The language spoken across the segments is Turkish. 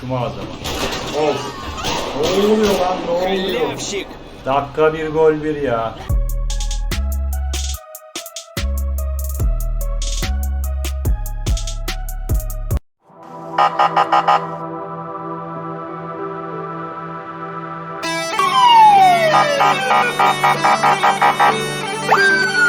şu mağazama. Of. Ne oluyor lan ne oluyor? Dakika bir gol bir ya.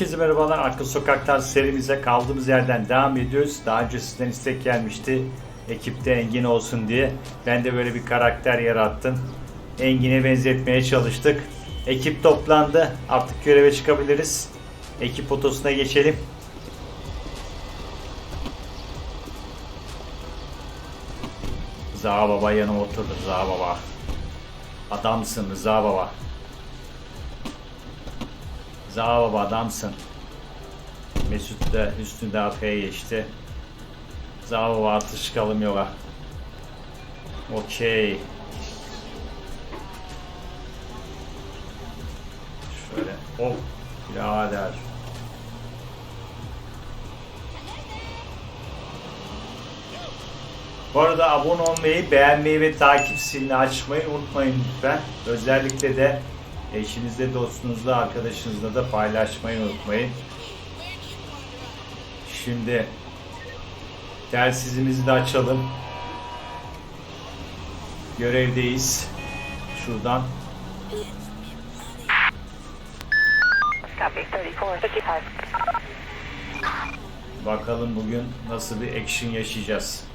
Herkese merhabalar. Arka Sokaklar serimize kaldığımız yerden devam ediyoruz. Daha önce sizden istek gelmişti. Ekipte Engin olsun diye. Ben de böyle bir karakter yarattım. Engin'e benzetmeye çalıştık. Ekip toplandı. Artık göreve çıkabiliriz. Ekip fotosuna geçelim. Rıza Baba yanıma oturdu. Rıza Baba. Adamsın Rıza Baba. Rıza Baba adamsın. Mesut da Hüsnü de AF'ye geçti. Rıza Baba artık çıkalım yola. Okey. Şöyle. Oh. Birader. Bu arada abone olmayı, beğenmeyi ve takip zilini açmayı unutmayın lütfen. Özellikle de eşinizle, dostunuzla, arkadaşınızla da paylaşmayı unutmayın. Şimdi telsizimizi de açalım. Görevdeyiz. Şuradan Copy, 34, 55. bakalım bugün nasıl bir action yaşayacağız.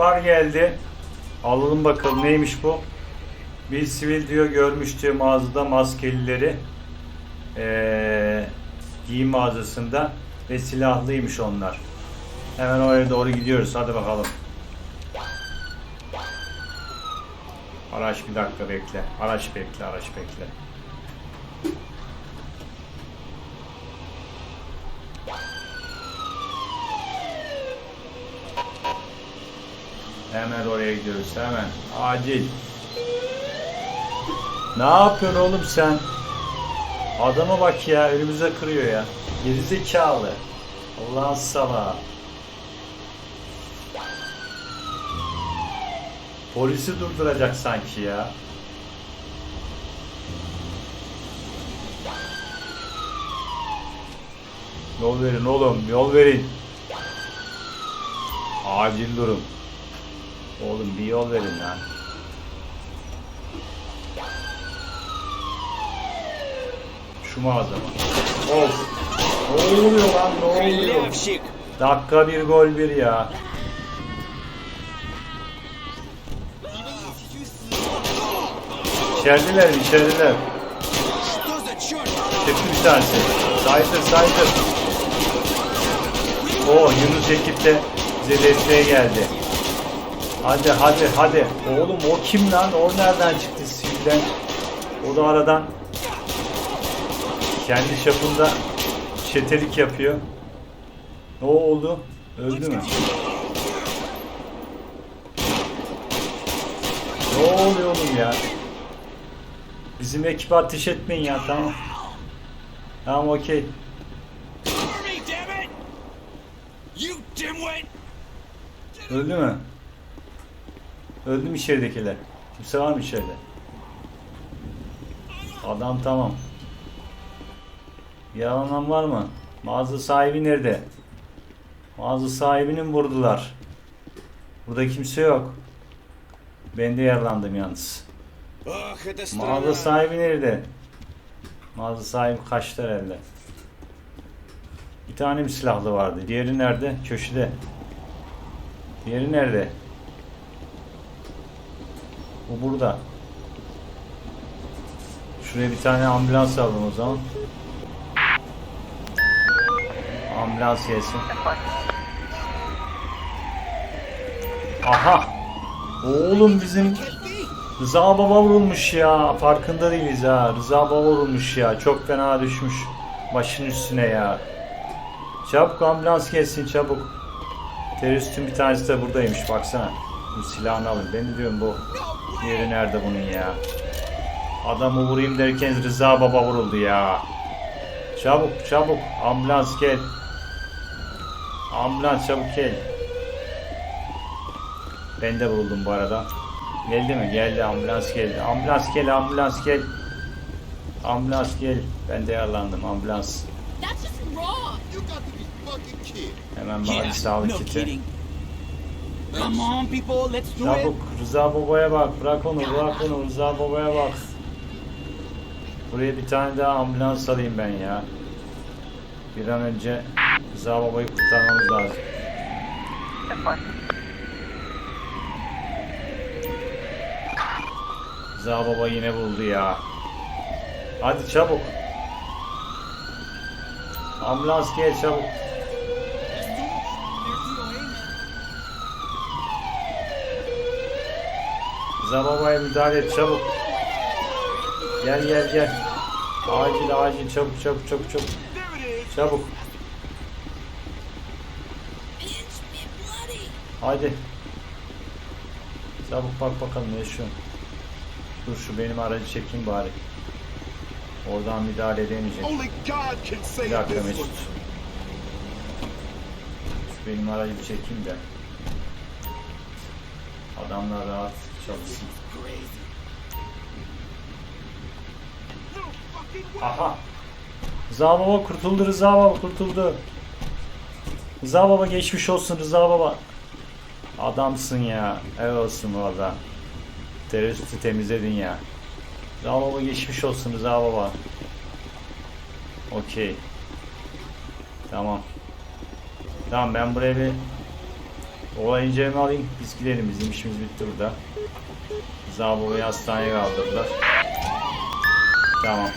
İhbar geldi. Alalım bakalım neymiş bu? Bir sivil diyor görmüş diyor mağazada maskelileri. Ee, giyim mağazasında ve silahlıymış onlar. Hemen oraya doğru gidiyoruz. Hadi bakalım. Araç bir dakika bekle. Araç bekle, araç bekle. Hemen oraya gidiyoruz. Hemen. Acil. Ne yapıyorsun oğlum sen? Adama bak ya. Önümüze kırıyor ya. Gerizekalı. Allah'ın salağı. Polisi durduracak sanki ya. Yol verin oğlum, yol verin. Acil durum. Oğlum bir yol verin lan. Şu mağaza mı? Of. Ne oluyor lan ne oluyor? Dakika bir gol bir ya. İçeridiler içeridiler. Çıktı bir tanesi. Saydır saydır. O Yunus ekip de bize desteğe geldi. Hadi hadi hadi. Oğlum o kim lan? O nereden çıktı silden? O da aradan kendi çapında çetelik yapıyor. Ne oldu? Öldü mü? Ne oluyor oğlum ya? Bizim ekibe ateş etmeyin ya tamam. Tamam okey. Öldü mü? Öldü mü içeridekiler? Kimse var mı içeride? Adam tamam. Yaralanan var mı? Mağaza sahibi nerede? Mağaza sahibini mi vurdular? Burada kimse yok. Ben de yaralandım yalnız. Mağaza sahibi nerede? Mağaza sahibi kaçtı herhalde. Bir tane mi silahlı vardı? Diğeri nerede? Köşede. Diğeri nerede? Bu burada. Şuraya bir tane ambulans alalım o zaman. Ambulans gelsin. Aha. Oğlum bizim Rıza Baba vurulmuş ya. Farkında değiliz ha. Rıza Baba vurulmuş ya. Çok fena düşmüş. Başın üstüne ya. Çabuk ambulans gelsin çabuk. Teröristin bir tanesi de buradaymış baksana. Bu silahını alın. Ben de diyorum bu yeri nerede bunun ya. Adamı vurayım derken Rıza Baba vuruldu ya. Çabuk çabuk ambulans gel. Ambulans çabuk gel. Ben de vuruldum bu arada. Geldi mi? Geldi ambulans geldi. Ambulans gel ambulans gel. Ambulans gel. Ben de yaralandım ambulans. Hemen Yeah, sağlık kiti. Come on, people, let's do Çabuk it. Rıza Baba'ya bak. Bırak onu bırak onu. Rıza Baba'ya bak. Buraya bir tane daha ambulans alayım ben ya. Bir an önce Rıza Baba'yı kurtarmamız lazım. Rıza Baba yine buldu ya. Hadi çabuk. Ambulans gel çabuk. Rıza Baba'ya müdahale et çabuk. Gel gel gel. Acil acil çabuk çabuk çabuk çabuk. Çabuk. Hadi. Çabuk bak bakalım ne yaşıyor. Dur şu benim aracı çekeyim bari. Oradan müdahale edemeyecek. Bir dakika Mesut. Şu benim aracı çekeyim de. Adamlar rahat çalışsın. Aha. Rıza Baba kurtuldu Rıza Baba kurtuldu. Rıza Baba geçmiş olsun Rıza Baba. Adamsın ya. Evet olsun valla. Teröristi temizledin ya. Rıza Baba geçmiş olsun Rıza Baba. Okey. Tamam. Tamam ben buraya bir olay inceleme alayım. Biz gidelim. Bizim işimiz bitti burada. Baba'yı hastaneye kaldırdılar. Tamam.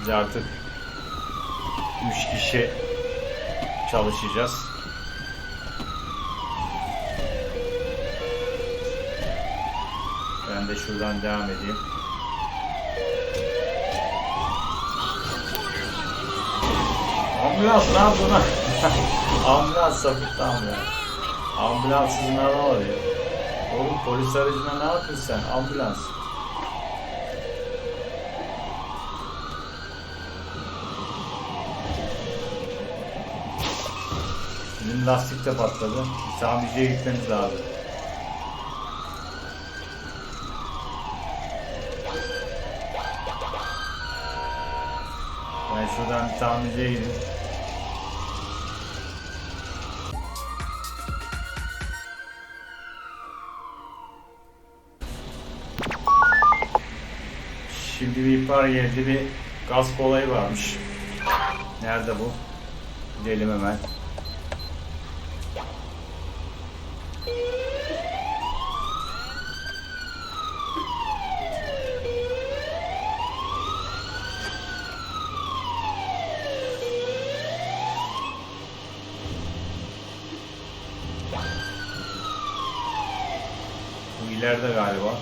Biz artık 3 kişi çalışacağız. Ben de şuradan devam edeyim. Ambulans ne yaptı lan? Ambulans sapıttı ambulans. Ambulanssız ne var ya? Oğlum polis aracına ne yapıyorsun sen? Ambulans. Bizim lastik de patladı. Tamirciye gitmemiz lazım. Ben şuradan bir tamirciye gideyim. Bir ihbar geldi bir gasp olayı varmış. Nerede bu? Gidelim hemen. İleride galiba.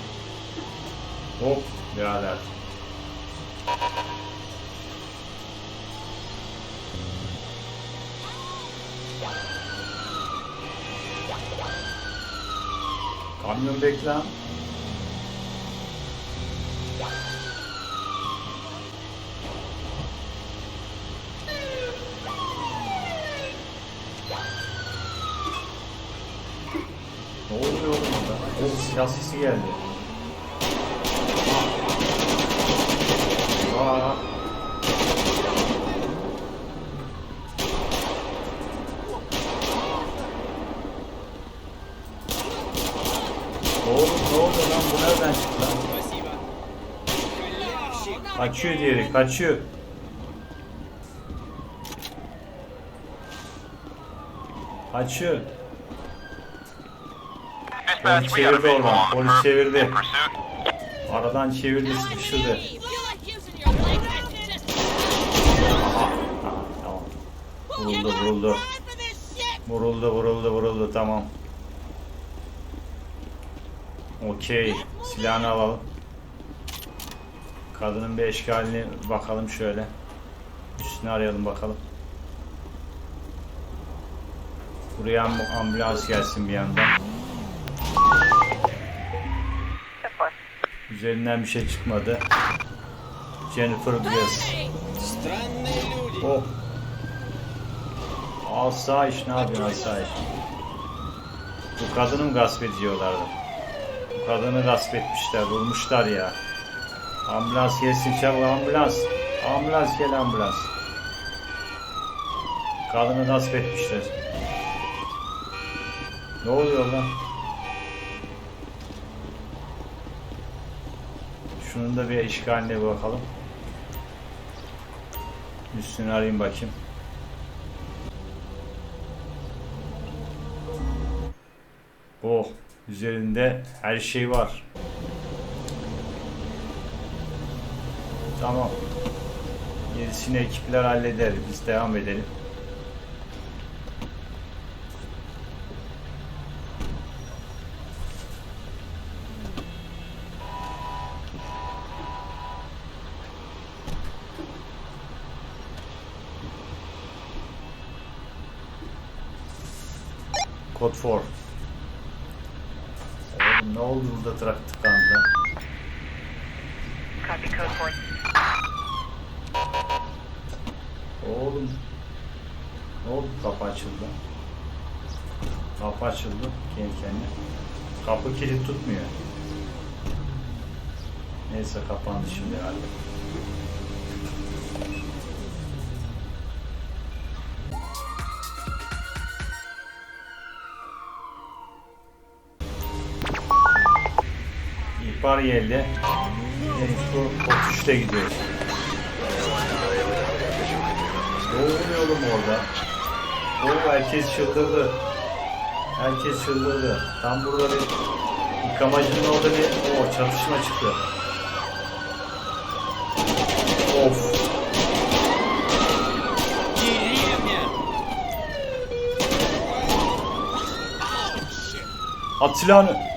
Hop birader. Kamyon bekle. Ne oluyor oğlum orada? O silah sesi geldi. Aa. Oğlum ne oluyor lan bu nereden çıktı lan? Kaçıyor diğeri kaçıyor. Kaçıyor. Polis çevirdi oradan. Polis çevirdi. Aradan çevirdi sıkıştırdı. Vuruldu. Vuruldu vuruldu vuruldu tamam. Okey. Silahını alalım. Kadının bir eşkalini bakalım şöyle. Üstünü arayalım bakalım. Buraya ambulans gelsin bir yandan. Üzerinden bir şey çıkmadı. Jennifer Diaz. Oh Asayiş ne yapıyorsun asayiş? Bu kadını mı gasp ediyorlardı? Bu kadını gasp etmişler, vurmuşlar ya. Ambulans gelsin çabuk ambulans. Ambulans gel ambulans. Kadını gasp etmişler. Ne oluyor lan? Şunun da bir işgaline bakalım. Üstünü arayayım bakayım. Üzerinde her şey var. Tamam. Gerisini ekipler halleder. Biz devam edelim. Kod 4. Ne oldu burada trak tıkandı? Copy code four. Oğlum. Ne oldu kapı açıldı? Kapı açıldı kendi kendine. Kapı kilit tutmuyor. Neyse kapandı şimdi herhalde. bariyerle Enko 33'te gidiyor. Doğrumuyorum orada. Doğru herkes çıldırdı. Herkes çıldırdı. Tam burada bir yıkamacının orada bir o çatışma çıktı. Of. At.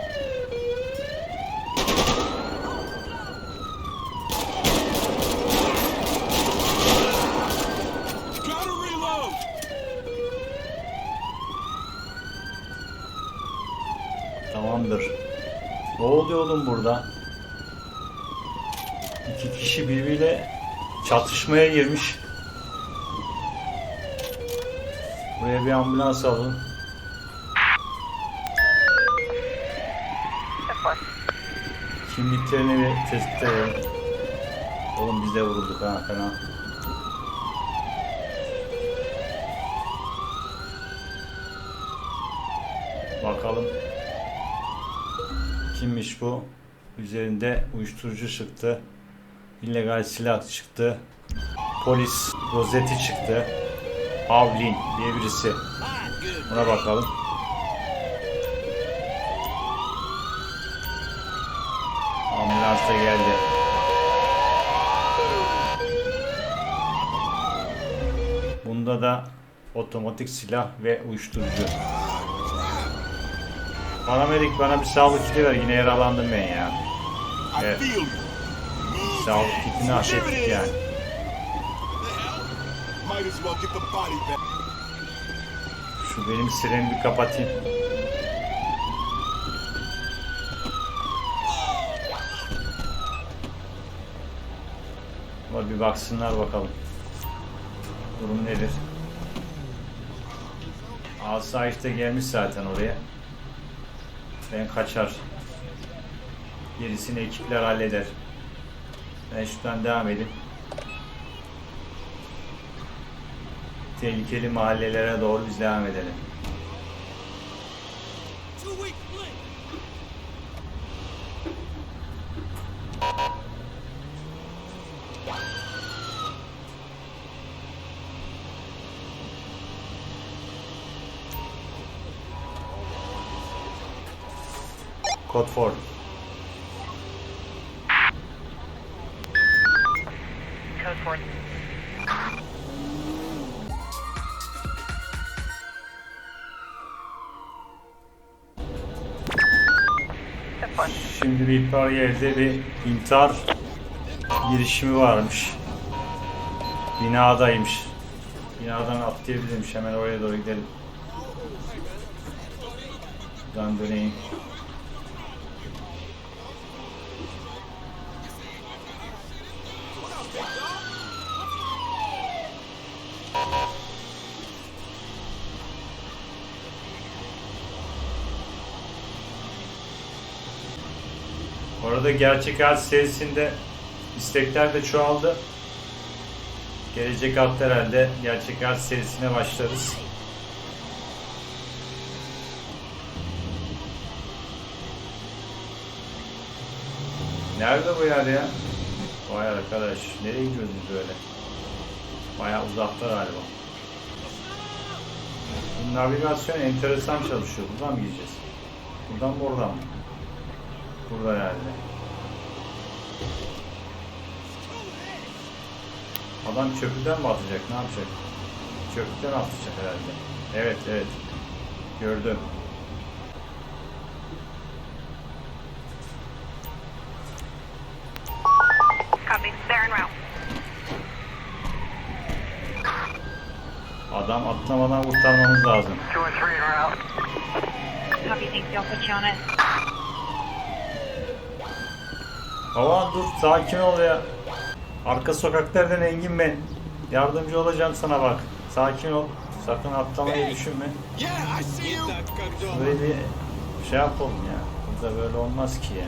Tamamdır. Ne oluyor oğlum burada? İki kişi birbiriyle çatışmaya girmiş. Buraya bir ambulans alın. Kimliklerini bir tespit edelim. Oğlum biz de vurulduk ha fena. Bakalım. Kimmiş bu? Üzerinde uyuşturucu çıktı. illegal silah çıktı. Polis rozeti çıktı. Avlin diye birisi. Buna bakalım. Ambulans da geldi. Bunda da otomatik silah ve uyuşturucu. Paramedik bana bir sağlık kiti ver. Yine yaralandım ben ya. Evet. Sağlık kitini hak ettik yani. Şu benim sireni bir kapatayım. Var bir baksınlar bakalım. Durum nedir? Asayiş de gelmiş zaten oraya. Ben kaçar. Gerisini ekipler halleder. Ben şuradan devam edeyim. Tehlikeli mahallelere doğru biz devam edelim. Kod Ford. Code Ford. Şimdi bir kariyerde bir intihar girişimi varmış. Binadaymış. Binadan atlayabilirmiş. Hemen oraya doğru gidelim. Buradan döneyim. Arada Gerçek Hayat serisinde istekler de çoğaldı. Gelecek hafta herhalde Gerçek Hayat serisine başlarız. Nerede bu yer ya? Vay arkadaş, nereye gidiyoruz biz böyle? Bayağı uzakta galiba. Bu navigasyon enteresan çalışıyor. Buradan mı gideceğiz? Buradan mı oradan mı? Burada herhalde. Adam köprüden mi atacak? Ne yapacak? Köprüden atacak herhalde. Evet, evet. Gördüm. Adam atlamadan kurtarmamız lazım. Y'all put you on Baba dur sakin ol ya. Arka sokaklardan Engin ben. Yardımcı olacağım sana bak. Sakin ol. Sakın atlamayı düşünme. Böyle bir şey yapalım ya. Burada böyle olmaz ki ya.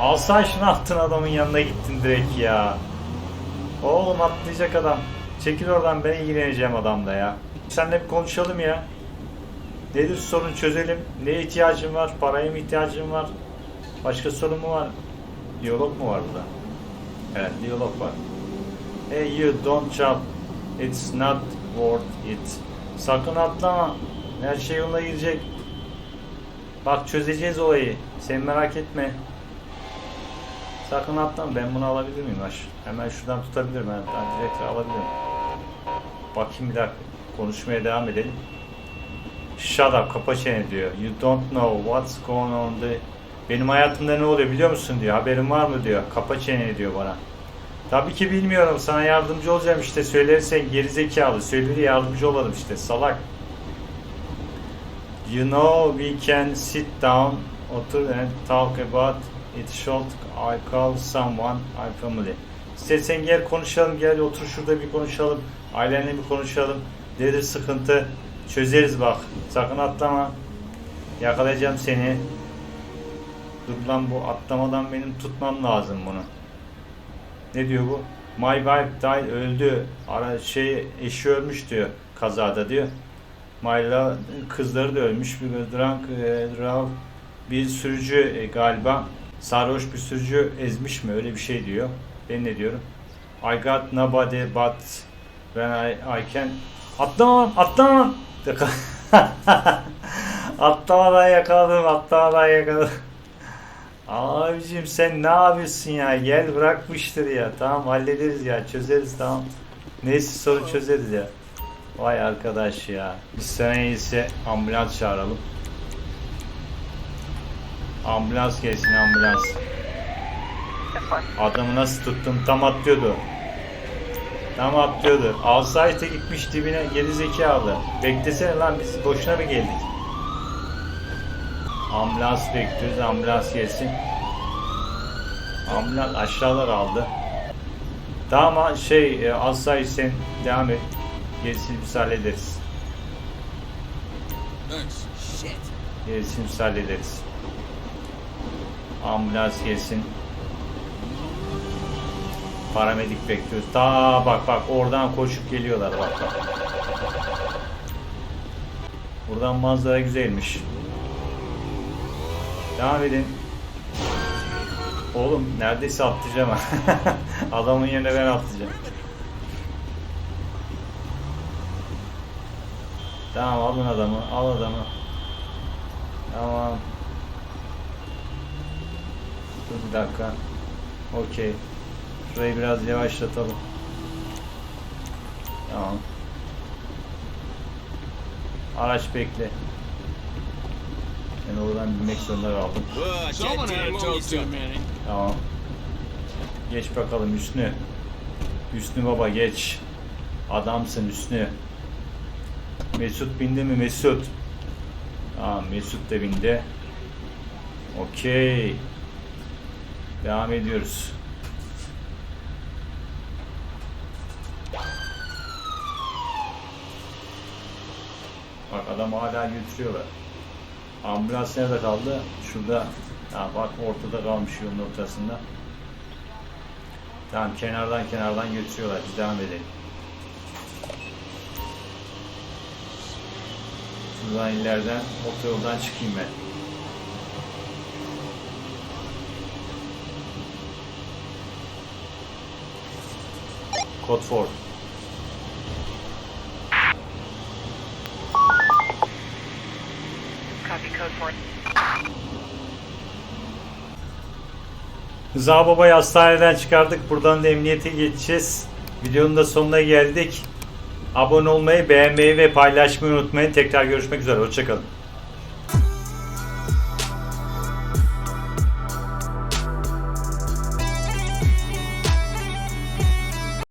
Alsan şunu attın adamın yanına gittin direkt ya. Oğlum atlayacak adam. Çekil oradan ben ilgileneceğim adamla ya. Seninle bir konuşalım ya. Nedir sorun çözelim. Ne ihtiyacın var? Paraya mı ihtiyacın var? Başka sorun mu var? Diyalog mu var burada? Evet diyalog var. Hey you don't jump. It's not worth it. Sakın atlama. Her şey yoluna girecek. Bak çözeceğiz olayı. Sen merak etme. Sakın atlama. Ben bunu alabilir miyim aş? Hemen şuradan tutabilirim. Ben, ben direkt alabilirim. Bakayım bir dakika. Konuşmaya devam edelim. Shut up, kapa çeneni diyor. You don't know what's going on the... Benim hayatımda ne oluyor biliyor musun diyor. Haberin var mı diyor. Kapa çeneni diyor bana. Tabii ki bilmiyorum. Sana yardımcı olacağım işte. Söylersen gerizekalı. Söyle yardımcı olalım işte. Salak. You know we can sit down, otur and talk about it should I call someone I family. İstersen gel konuşalım. Gel otur şurada bir konuşalım. Ailenle bir konuşalım. Nedir sıkıntı? Çözeriz bak. Sakın atlama. Yakalayacağım seni. Dur lan bu atlamadan benim tutmam lazım bunu. Ne diyor bu? My wife died öldü. Ara şey eşi ölmüş diyor kazada diyor. Love, kızları da ölmüş. Bir drunk e, drive bir sürücü e, galiba sarhoş bir sürücü ezmiş mi öyle bir şey diyor. Ben ne diyorum? I got nobody but when I, I can atlama atlama atlamadan yakaladım atlamadan yakaladım. Abicim sen ne yapıyorsun ya? Gel bırakmıştır ya. Tamam hallederiz ya. Çözeriz tamam. Neyse sorun çözeriz ya. Vay arkadaş ya. Biz sana iyisi ambulans çağıralım. Ambulans gelsin ambulans. Adamı nasıl tuttum? Tam atlıyordu. Tam atlıyordu. Alsayt'a gitmiş dibine geri zekalı. Beklesene lan biz boşuna mı geldik? Ambulans bekliyoruz. Ambulans gelsin. Ambulans aşağılar aldı. Tamam şey e, Alsay sen devam et. Gerisini biz hallederiz. Gerisini biz hallederiz. Ambulans gelsin. Paramedik bekliyoruz. Ta bak bak oradan koşup geliyorlar bak bak. Buradan manzara güzelmiş. Devam edin. Oğlum neredeyse atlayacağım. Adamın yerine ben atlayacağım. Tamam alın adamı. Al adamı. Tamam. Dur bir dakika. Okey. Şurayı biraz yavaşlatalım. Tamam. Araç bekle. Ben oradan binmek zorunda kaldım. Tamam. Geç bakalım Hüsnü. Hüsnü baba geç. Adamsın Hüsnü. Mesut bindi mi Mesut? Tamam Mesut da bindi. Okey. Devam ediyoruz. Adam hala götürüyorlar. Ambulans nerede kaldı? Şurada. Ha, bak ortada kalmış yolun ortasında. Tamam kenardan kenardan götürüyorlar. Biz devam edelim. Şuradan ileriden otoyoldan çıkayım ben. Code 4. Copy code 4. Rıza Baba'yı hastaneden çıkardık. Buradan da emniyete geçeceğiz. Videonun da sonuna geldik. Abone olmayı, beğenmeyi ve paylaşmayı unutmayın. Tekrar görüşmek üzere. Hoşçakalın.